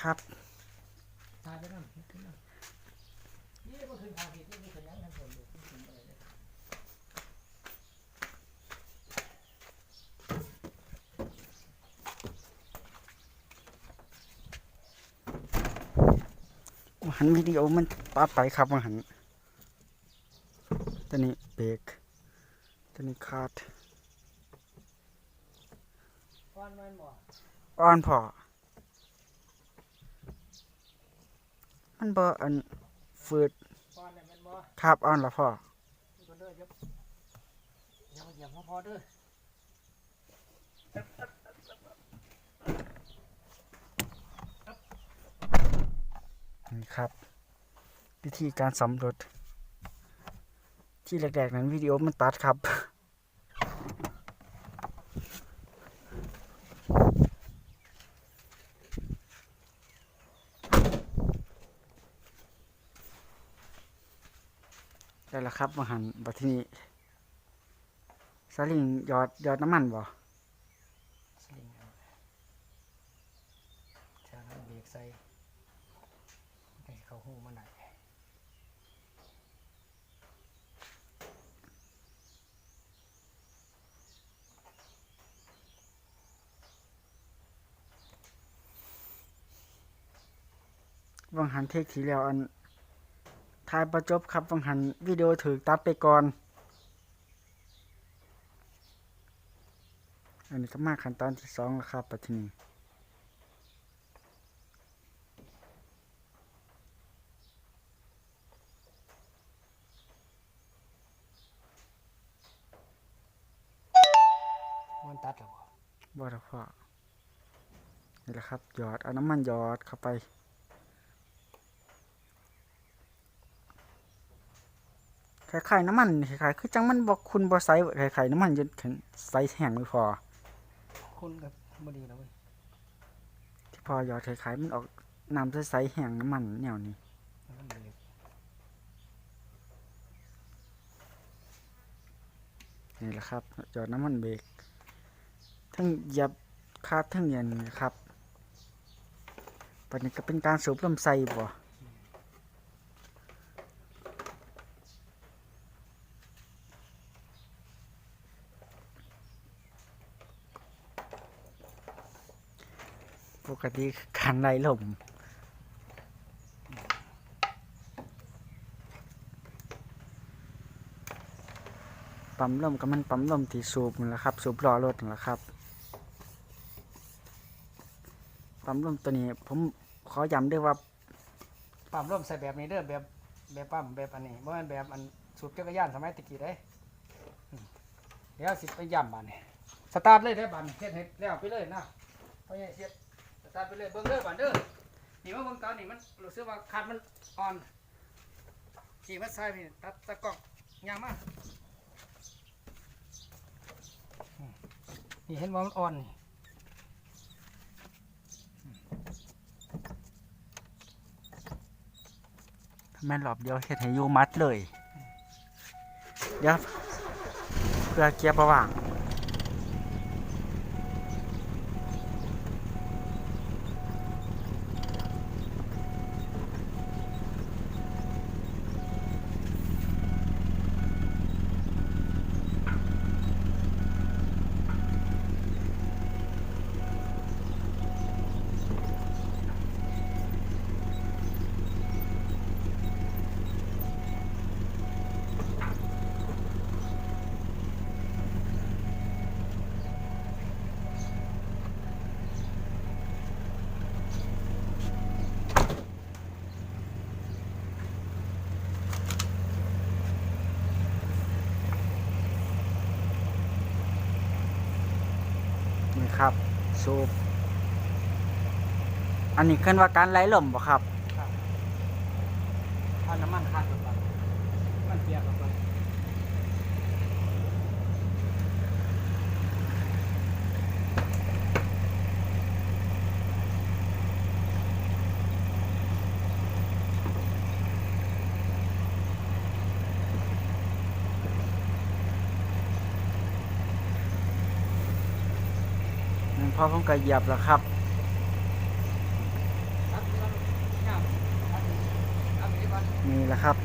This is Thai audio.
ครับตายไปนั่นขึ้นนั่นนี่ก็คือทางผิดนี่คือยังทั้งคนดูขึ้นอะไรเนี่ยหันวิดีโอมันตัดไปครับว่าหันตัวนี้เบรกตัวนี้คาดก้อนมันบ่อ่อนพอ มันบ่อันฟืดก้อนเนี่ยมันบ่ครับอ่อนละพ่อนี่ก็เด้อยับยังเหยียบพอๆเด้อนี่ครับวิธีการสำรวจที่แรกๆนั้นวิดีโอมันตัดครับ ได้แล้วครับมาหันบัดทีนี้สลิงหยอดหยอดน้ำมันบ่สลิงเอาจากนั้นเบรกใส่ให้เขาหูมันได้วังหันเทคทีแล้วอัน ถ่ายประจบครับวังหันวิดีโอถือตัดไปก่อน อันนี้ก็มาขั้นตอนที่สองแล้วครับปัจจุบันมันตัดหรอบ่บ่ละพ่อนี่แหละครับหยอดเอาน้ำมันหยอดเข้าไป คล้ายๆน้ำมันคล้ายๆคือจังมันบอกคุณบ่ใสคล้ายๆน้ำมันจนถึงใสแห้งไม่พอคุณกับบ่ดีแล้วเว้ยที่พอหยอดคล้ายๆมันออกน้ำใสๆแห้งน้ำมันแนวนี้มันเบรกนี่แหละครับหยอดน้ำมันเบรกทั้งเหยับคาดทั้งเย็นนะครับปัจนี้ก็เป็นการสูบลมใส่บ่ ปกติคือการไล่ลมปั๊มลมก็มันปั๊มลมที่สูบนั่นแหละครับ สูบล้อรถนั่นแหละครับปั๊มลมตัวนี้ ผมขอย้ำด้วยว่าปั๊มร่วมใส่แบบนี้เด้อแบบแบบปั๊มแบบอันนี้บ่แม่นแบบอันสูบจักรยานสมัยตะกี้ได้เดี๋ยวสิไปย่ำบัดนี้สตาร์ทเลยได้บัดนี้เฮ็ดให้แล้วไปเลยนะเพราะงั้เฮ็ด สตาร์ทไปเลยเบิ่งเด้อบัดเด้อนี่ว่าเบิ่งตอนนี้มันรู้สึกว่าคันมันอ่อนขี่มาใส่พี่ตัดตะกอกยางมานี่เห็นว่ามันอ่อนนี่แม่นรอบเดียวเฮ็ดให้ยูมัดเลย เดี๋ยวเพื่อเกียร์ประว่าง ครับ สูบ อันนี้ขึ้นว่าการไหลลมบ่ครับ ครับถ้าน้ำมันขาดลงไปมันเปียกลงไป พ่อคงก็เหยียบแล้วครับนี่แหละครับ